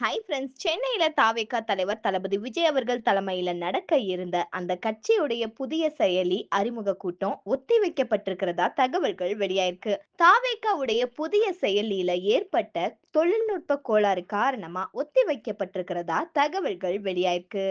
Hi friends சென்னையில தாவேக்கா தலைவர் தளபதி விஜய் அவர்கள் தலைமையில நடக்க இருந்த அந்த கட்சியுடைய புதிய செயலி அறிமுக கூட்டம் ஒத்திவைக்கப்பட்டிருக்கிறதா தகவல்கள் வெளியாயிருக்கு. தாவேக்காவுடைய புதிய செயலியில ஏற்பட்ட தொழில்நுட்ப கோளாறு காரணமா ஒத்திவைக்கப்பட்டிருக்கிறதா தகவல்கள் வெளியாயிருக்கு.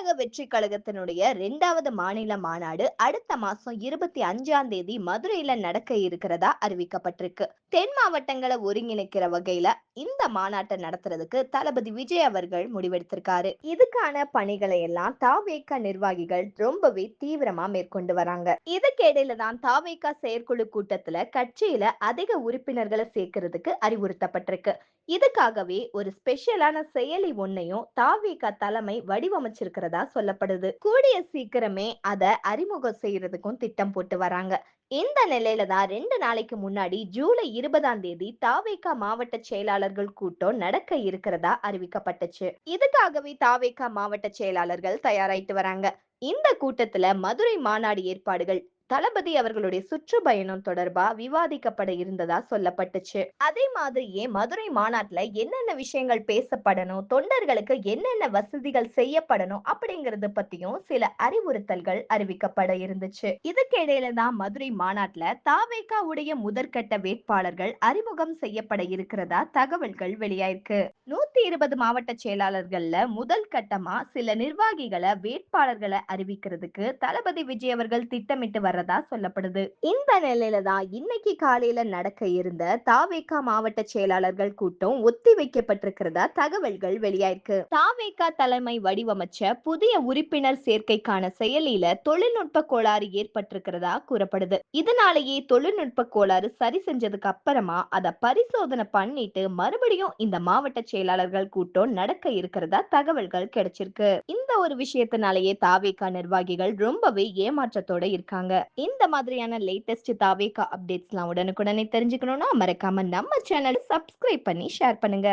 தமிழக வெற்றி கழகத்தினுடைய இரண்டாவது மாநில மாநாடு அடுத்த மாசம் இருபத்தி அஞ்சாம் தேதி மதுரையில நடக்க இருக்கிறதா அறிவிக்கப்பட்டிருக்கு. தென் மாவட்டங்களை ஒருங்கிணைக்கிற வகையில இந்த மாநாட்டை நடத்துறதுக்கு தளபதி விஜய் அவர்கள் முடிவெடுத்திருக்காரு. இதுக்கான பணிகளை எல்லாம் தாவேக்கா நிர்வாகிகள் ரொம்பவே தீவிரமா மேற்கொண்டு வராங்க. இதுக்கிடையில தான் தாவேக்கா செயற்குழு கூட்டத்துல கட்சியில அதிக உறுப்பினர்களை சேர்க்கறதுக்கு அறிவுறுத்தப்பட்டிருக்கு. இதுக்காகவே ஒரு ஸ்பெஷலான செயலி ஒன்னையும் தாவேகா தலைமை வடிவமைச்சிருக்கிறது சொல்லப்படுது. கூடிய சீக்கிரமே அதை அறிமுகம் செய்யறதுக்கும் திட்டம் போட்டு வராங்க. இந்த நிலையில தான் ரெண்டு நாளைக்கு முன்னாடி ஜூலை இருபதாம் தேதி தாவேகா மாவட்ட செயலாளர்கள் கூட்டம் நடக்க இருக்கிறதா அறிவிக்கப்பட்டுச்சு. இதுக்காகவே தாவேக்கா மாவட்ட செயலாளர்கள் தயாராயிட்டு வராங்க. இந்த கூட்டத்துல மதுரை மாநாடு ஏற்பாடுகள் தளபதி அவர்களுடைய சுற்றுப்பயணம் தொடர்பா விவாதிக்கப்பட இருந்ததா சொல்லப்பட்டுச்சு. அதே மாதிரியே மதுரை மாநாட்டுல என்னென்ன விஷயங்கள் பேசப்படணும் தொண்டர்களுக்கு என்னென்ன வசதிகள் செய்யப்படணும் அப்படிங்கறது பத்தியும் சில அறிவுறுத்தல்கள் அறிவிக்கப்பட இருந்துச்சு. இதுக்கிடையில தான் மதுரை மாநாட்டுல தாவேகா உடைய முதற்கட்ட வேட்பாளர்கள் அறிமுகம் செய்யப்பட இருக்கிறதா தகவல்கள் வெளியாயிருக்கு. நூத்தி இருபது மாவட்ட செயலாளர்கள்ல முதல் கட்டமா சில நிர்வாகிகளை வேட்பாளர்களை அறிவிக்கிறதுக்கு தளபதி விஜய் அவர்கள் திட்டமிட்டு வர்றதா சொல்லப்படுது. இந்த நிலையில தான் இன்னைக்கு காலையில நடக்க இருந்த தாவேகா மாவட்ட செயலாளர்கள் கூட்டம் ஒத்தி வைக்கப்பட்டிருக்கிறதா தகவல்கள் வெளியாயிருக்கு. தாவேகா தலைமை வடிவமைச்ச புதிய உறுப்பினர் சேர்க்கைக்கான செயலியில தொழில்நுட்ப கோளாறு ஏற்பட்டிருக்கிறதா கூறப்படுது. இதனாலேயே தொழில்நுட்ப கோளாறு சரி செஞ்சதுக்கு அப்புறமா அதை பரிசோதனை பண்ணிட்டு மறுபடியும் இந்த மாவட்ட செயலாளர்கள் கூட்டம் நடக்க இருக்கிறதா தகவல்கள் கிடைச்சிருக்கு. இந்த ஒரு விஷயத்தினாலேயே தாவேக்கா நிர்வாகிகள் ரொம்பவே ஏமாற்றத்தோட இருக்காங்க. இந்த மாதிரியான லேட்டஸ்ட் தாவேகா அப்டேட்ஸ்லாம் உடனுக்குடனே தெரிஞ்சுக்கணும்னா மறக்காம நம்ம சேனல் சப்ஸ்கிரைப் பண்ணி ஷேர் பண்ணுங்க.